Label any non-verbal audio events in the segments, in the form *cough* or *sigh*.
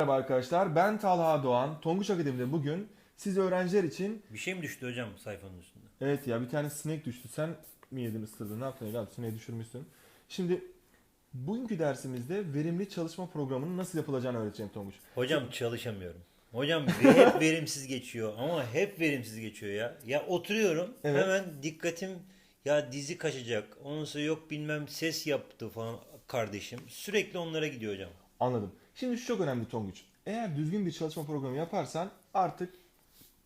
Merhaba arkadaşlar, ben Talha Doğan. Tonguç Akademi'de bugün siz öğrenciler için... Bir şey mi düştü hocam sayfanın üstünde? Evet ya bir tane sinek düştü. Sen mi yedin ısırdın? Ne yaptın evladım? Sineği düşürmüşsün. Şimdi bugünkü dersimizde verimli çalışma programının nasıl yapılacağını öğreteceğim Tonguç. Hocam çalışamıyorum. Hocam hep *laughs* verimsiz geçiyor ama hep verimsiz geçiyor ya. Ya oturuyorum Evet. hemen dikkatim ya dizi kaçacak. Ondan sonra yok bilmem ses yaptı falan kardeşim. Sürekli onlara gidiyor hocam. Anladım. Şimdi şu çok önemli Tonguç. Eğer düzgün bir çalışma programı yaparsan artık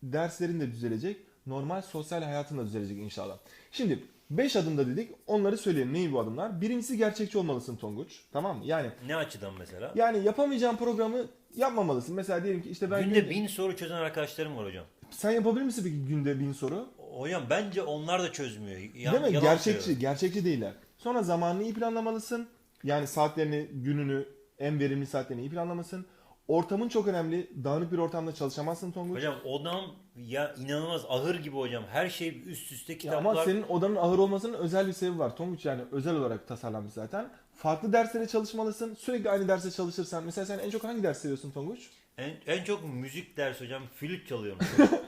derslerin de düzelecek. Normal sosyal hayatın da düzelecek inşallah. Şimdi 5 adımda dedik. Onları söyleyelim. Neyi bu adımlar? Birincisi gerçekçi olmalısın Tonguç. Tamam mı? Yani Ne açıdan mesela? yani yapamayacağın programı yapmamalısın. Mesela diyelim ki işte ben Günde bin soru çözen arkadaşlarım var hocam. sen yapabilir misin peki günde bin soru? Hocam bence onlar da çözmüyor. Ya, Değil mi? yalan Gerçekçi, söylüyorum. gerçekçi değiller. Sonra zamanını iyi planlamalısın. Yani saatlerini, gününü, en verimli saatlerini iyi planlamalısın. Ortamın çok önemli. Dağınık bir ortamda çalışamazsın Tonguç. Hocam odam ya inanılmaz ahır gibi hocam. Her şey üst üste Ya kitaplar. ama senin odanın ağır olmasının özel bir sebebi var. Tonguç yani özel olarak tasarlanmış zaten. Farklı derslere çalışmalısın. Sürekli aynı derse çalışırsan. Mesela sen en çok hangi ders seviyorsun Tonguç? En, en çok müzik dersi hocam. Flüt çalıyorum.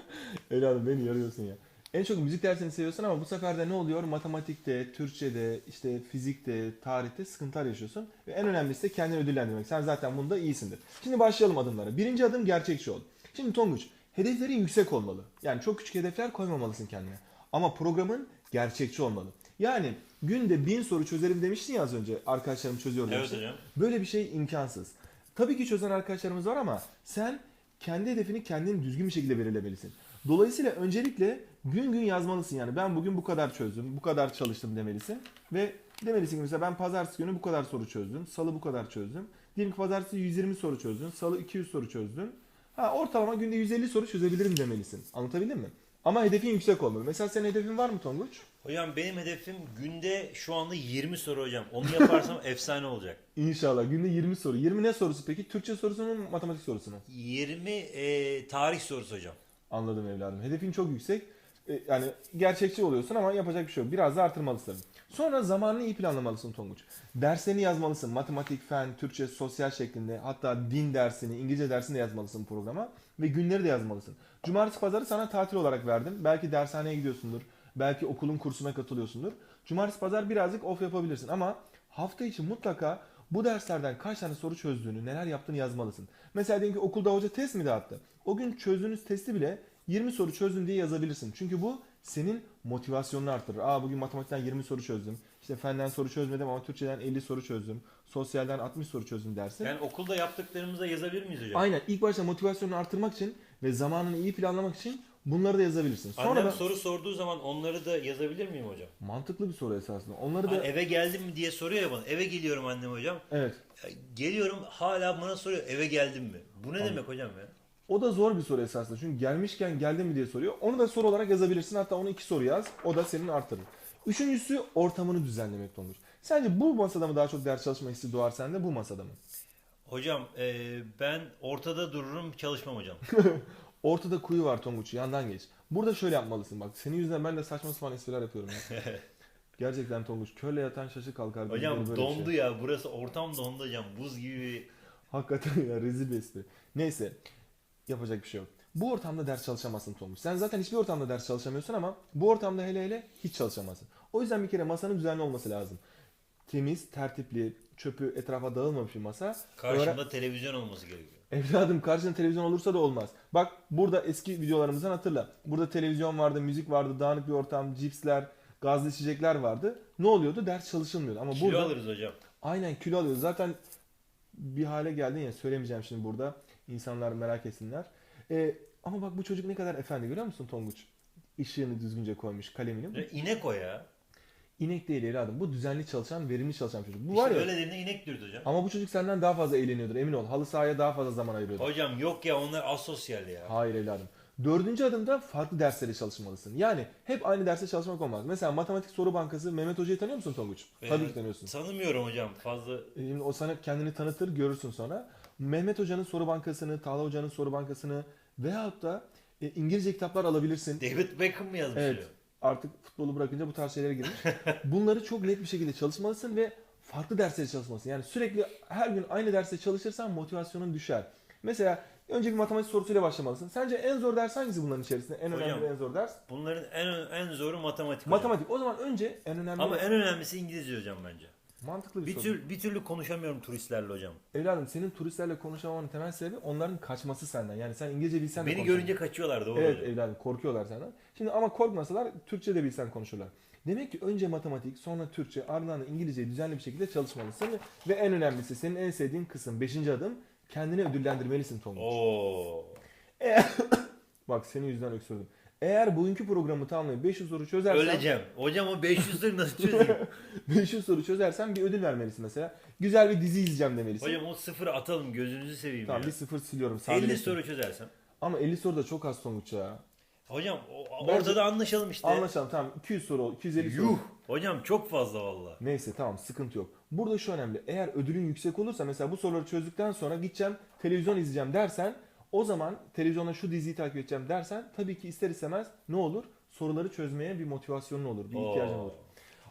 *laughs* Evladım beni yarıyorsun ya. En çok müzik dersini seviyorsun ama bu sefer de ne oluyor? Matematikte, Türkçe'de, işte fizikte, tarihte sıkıntılar yaşıyorsun. Ve en önemlisi de kendini ödüllendirmek. Sen zaten bunda iyisindir. Şimdi başlayalım adımlara. Birinci adım gerçekçi ol. Şimdi Tonguç, hedeflerin yüksek olmalı. Yani çok küçük hedefler koymamalısın kendine. Ama programın gerçekçi olmalı. Yani günde bin soru çözerim demiştin ya az önce. Arkadaşlarım çözüyor evet demiştin. hocam. Böyle bir şey imkansız. Tabii ki çözen arkadaşlarımız var ama sen kendi hedefini kendin düzgün bir şekilde belirlemelisin. Dolayısıyla öncelikle gün gün yazmalısın yani. Ben bugün bu kadar çözdüm, bu kadar çalıştım demelisin. Ve demelisin ki mesela ben pazartesi günü bu kadar soru çözdüm, salı bu kadar çözdüm. Diyelim ki pazartesi 120 soru çözdün, salı 200 soru çözdün. Ha, ortalama günde 150 soru çözebilirim demelisin. Anlatabildim mi? Ama hedefin yüksek olmalı. Mesela senin hedefin var mı Tonguç? Hocam benim hedefim günde şu anda 20 soru hocam. Onu yaparsam *laughs* efsane olacak. İnşallah günde 20 soru. 20 ne sorusu peki? Türkçe sorusu mu, matematik sorusu mu? 20 e, tarih sorusu hocam. Anladım evladım. Hedefin çok yüksek. E, Yani gerçekçi oluyorsun ama yapacak bir şey yok. Biraz da artırmalısın. Sonra zamanını iyi planlamalısın Tonguç. Derslerini yazmalısın. Matematik, fen, Türkçe, sosyal şeklinde. Hatta din dersini, İngilizce dersini de yazmalısın programa. Ve günleri de yazmalısın. Cumartesi pazarı sana tatil olarak verdim. Belki dershaneye gidiyorsundur. Belki okulun kursuna katılıyorsundur. Cumartesi pazar birazcık off yapabilirsin ama hafta içi mutlaka bu derslerden kaç tane soru çözdüğünü, neler yaptığını yazmalısın. Mesela diyelim ki okulda hoca test mi dağıttı? O gün çözdüğünüz testi bile 20 soru çözdüm diye yazabilirsin. Çünkü bu senin motivasyonunu artırır. Aa bugün matematikten 20 soru çözdüm. İşte fenden soru çözmedim ama Türkçeden 50 soru çözdüm. Sosyalden 60 soru çözdüm dersin. Yani okulda yaptıklarımızı yazabilir miyiz hocam? Aynen ilk başta motivasyonunu artırmak için ve zamanını iyi planlamak için bunları da yazabilirsin. Sonra Annem da soru sorduğu zaman onları da yazabilir miyim hocam? mantıklı bir soru esasında. Onları Hani da eve geldim mi diye soruyor ya bana. Eve geliyorum annem hocam. evet. Geliyorum hala bana soruyor eve geldim mi? Bu ne demek hocam ya? O da zor bir soru esasında. Çünkü gelmişken geldin mi diye soruyor. Onu da soru olarak yazabilirsin. Hatta onu iki soru yaz. O da senin artırır. Üçüncüsü ortamını düzenlemek olur. Sence bu masada mı daha çok ders çalışma hissi doğar sende bu masada mı? Hocam e, ben ortada dururum çalışmam hocam. *laughs* Ortada kuyu var Tonguç. Yandan geç. Burada şöyle yapmalısın bak. Senin yüzünden ben de saçma sapan espriler yapıyorum. Ya. *laughs* Gerçekten Tonguç. Körle yatan şaşı kalkar. hocam Böyle şey. dondu ya burası ortam dondu hocam buz gibi. Hakikaten ya rezil bir espri. Neyse. Yapacak bir şey yok. Bu ortamda ders çalışamazsın Tonguç. Sen zaten hiçbir ortamda ders çalışamıyorsun ama bu ortamda hele hele hiç çalışamazsın. O yüzden bir kere masanın düzenli olması lazım. Temiz, tertipli, çöpü etrafa dağılmamış bir masa. Karşımda Öğren- televizyon olması gerekiyor. Evladım karşında televizyon olursa da olmaz. Bak burada eski videolarımızdan hatırla. Burada televizyon vardı, müzik vardı, dağınık bir ortam, cipsler, gazlı içecekler vardı. Ne oluyordu? Ders çalışılmıyordu. Ama Kilo burada alırız hocam. aynen kilo alıyoruz. Zaten bir hale geldin ya söylemeyeceğim şimdi burada. İnsanlar merak etsinler. Ee, ama bak bu çocuk ne kadar efendi görüyor musun Tonguç? Işığını düzgünce koymuş kalemini. Ya İnek o ya. İnek değil evladım. Bu düzenli çalışan, verimli çalışan çocuk. Bu var ya. öyle dediğinde inek diyoruz hocam. Ama bu çocuk senden daha fazla eğleniyordur emin ol. Halı sahaya daha fazla zaman ayırıyordur. Hocam yok ya onlar asosyal ya. Hayır evladım. Dördüncü adımda farklı derslere çalışmalısın. Yani hep aynı derste çalışmak olmaz. Mesela matematik soru bankası Mehmet Hoca'yı tanıyor musun Tonguç? Ee, Tabii ki tanıyorsun. Tanımıyorum hocam fazla. Şimdi o sana kendini tanıtır görürsün sonra. Mehmet Hoca'nın soru bankasını, Talha Hoca'nın soru bankasını veyahut da e, İngilizce kitaplar alabilirsin. David Beckham mı yazmış? Evet. hocam? Artık futbolu bırakınca bu tarz şeylere girmiş. *laughs* Bunları çok net bir şekilde çalışmalısın ve farklı derslere çalışmalısın. Yani sürekli her gün aynı derste çalışırsan motivasyonun düşer. Mesela önce bir matematik sorusuyla başlamalısın. Sence en zor ders hangisi bunların içerisinde? En Hocam, önemli ve en zor ders? Bunların en en zoru matematik. hocam. Matematik. O zaman önce en önemli Ama en önemlisi İngilizce hocam bence. Mantıklı bir, Bir, soru. tür, bir türlü konuşamıyorum turistlerle hocam. Evladım senin turistlerle konuşamamanın temel sebebi onların kaçması senden. Yani sen İngilizce bilsen de Beni konuşamıyorsun. görünce kaçıyorlar doğru Evet hocam. evladım korkuyorlar senden. Şimdi ama korkmasalar Türkçe de bilsen konuşurlar. Demek ki önce matematik, sonra Türkçe, ardından da İngilizceyi düzenli bir şekilde çalışmalısın. Ve en önemlisi senin en sevdiğin kısım 5. adım kendini ödüllendirmelisin Tonguç. Oo. *coughs* Bak senin yüzünden öksürdüm. Eğer bugünkü programı tamamlayıp 500 soru çözersen Öleceğim. Hocam o 500 lira nasıl *laughs* çözeyim? 500 soru çözersen bir ödül vermelisin mesela. Güzel bir dizi izleyeceğim demelisin. hocam o sıfırı atalım gözünüzü seveyim tamam ya. bir sıfır siliyorum. 50 sadeleşsin. soru çözersem. Ama 50 soru da çok az Tonguç ya. Hocam o- Bence- orada da anlaşalım işte. Anlaşalım tamam 200 soru 250 soru. Yuh. Hocam çok fazla valla. Neyse tamam sıkıntı yok. Burada şu önemli. Eğer ödülün yüksek olursa mesela bu soruları çözdükten sonra gideceğim televizyon izleyeceğim dersen o zaman televizyonda şu diziyi takip edeceğim dersen tabii ki ister istemez ne olur? Soruları çözmeye bir motivasyonun olur, bir ihtiyacın Oo. olur.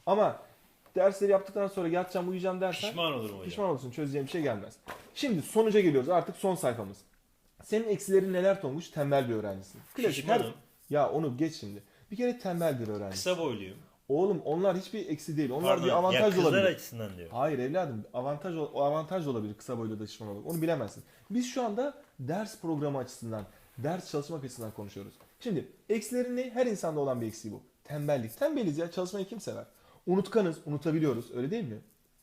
Ama dersleri yaptıktan sonra yatacağım uyuyacağım dersen Pişman olurum hocam. pişman olursun çözeceğim bir şey gelmez. Şimdi sonuca geliyoruz artık son sayfamız. Senin eksilerin neler Tonguç? Tembel bir öğrencisin. Klasik her- Pişmanım. Ya onu geç şimdi. Bir kere tembel bir öğrenci. Kısa boyluyum. Oğlum onlar hiçbir eksi değil. Onlar Pardon. bir ya avantaj kızlar olabilir. açısından diyor. Hayır evladım avantaj o avantaj olabilir kısa boylu da şişman olmak. Onu bilemezsin. Biz şu anda ders programı açısından, ders çalışmak açısından konuşuyoruz. Şimdi eksilerin ne? Her insanda olan bir eksiği bu. Tembellik. Tembeliz ya çalışmayı kim sever? Unutkanız, unutabiliyoruz öyle değil mi?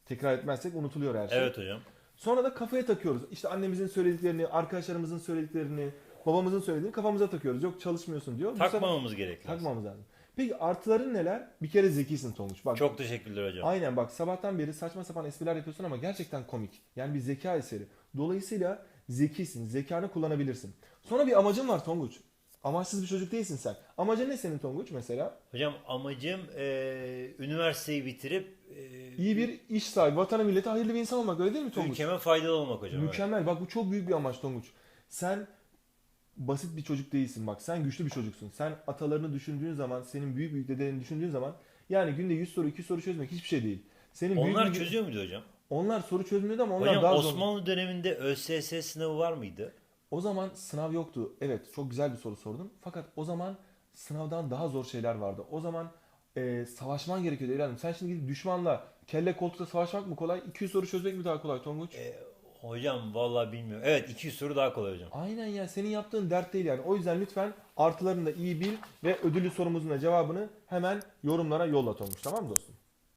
Tekrar etmezsek unutuluyor her şey. Evet hocam. Sonra da kafaya takıyoruz. İşte annemizin söylediklerini, arkadaşlarımızın söylediklerini, babamızın söylediğini kafamıza takıyoruz. Yok çalışmıyorsun diyor. Bu sefer- Takmamamız gerekli. Takmamız lazım. Peki artıların neler? Bir kere zekisin Tonguç. Bak Çok teşekkürler hocam. Aynen bak sabahtan beri saçma sapan espriler yapıyorsun ama gerçekten komik. Yani bir zeka eseri. Dolayısıyla zekisin. Zekanı kullanabilirsin. Sonra bir amacın var Tonguç. Amaçsız bir çocuk değilsin sen. Amacın ne senin Tonguç mesela? Hocam amacım eee, üniversiteyi bitirip eee, İyi bir iş sahibi, vatana millete hayırlı bir insan olmak öyle değil mi Tonguç? ülkeme faydalı olmak hocam. evet. Mükemmel. Bak bu çok büyük bir amaç Tonguç. Sen basit bir çocuk değilsin bak. Sen güçlü bir çocuksun. Sen atalarını düşündüğün zaman, senin büyük büyük dedelerini düşündüğün zaman yani günde 100 soru, 200 soru çözmek hiçbir şey değil. Senin büyük Onlar bir- çözüyor muydu hocam? Onlar soru çözmüyordu ama onlar hocam daha zor. Osmanlı döneminde ÖSS sınavı var mıydı? O zaman sınav yoktu. Evet çok güzel bir soru sordun. Fakat o zaman sınavdan daha zor şeyler vardı. O zaman e, savaşman gerekiyordu evladım. Sen şimdi gidip düşmanla kelle koltukta savaşmak mı kolay? 200 soru çözmek mi daha kolay Tonguç? Eee, hocam vallahi bilmiyorum. Evet 200 soru daha kolay hocam. Aynen ya senin yaptığın dert değil yani. O yüzden lütfen artılarını da iyi bil ve ödüllü sorumuzun da cevabını hemen yorumlara yolla Tonguç. Tamam mı dostum?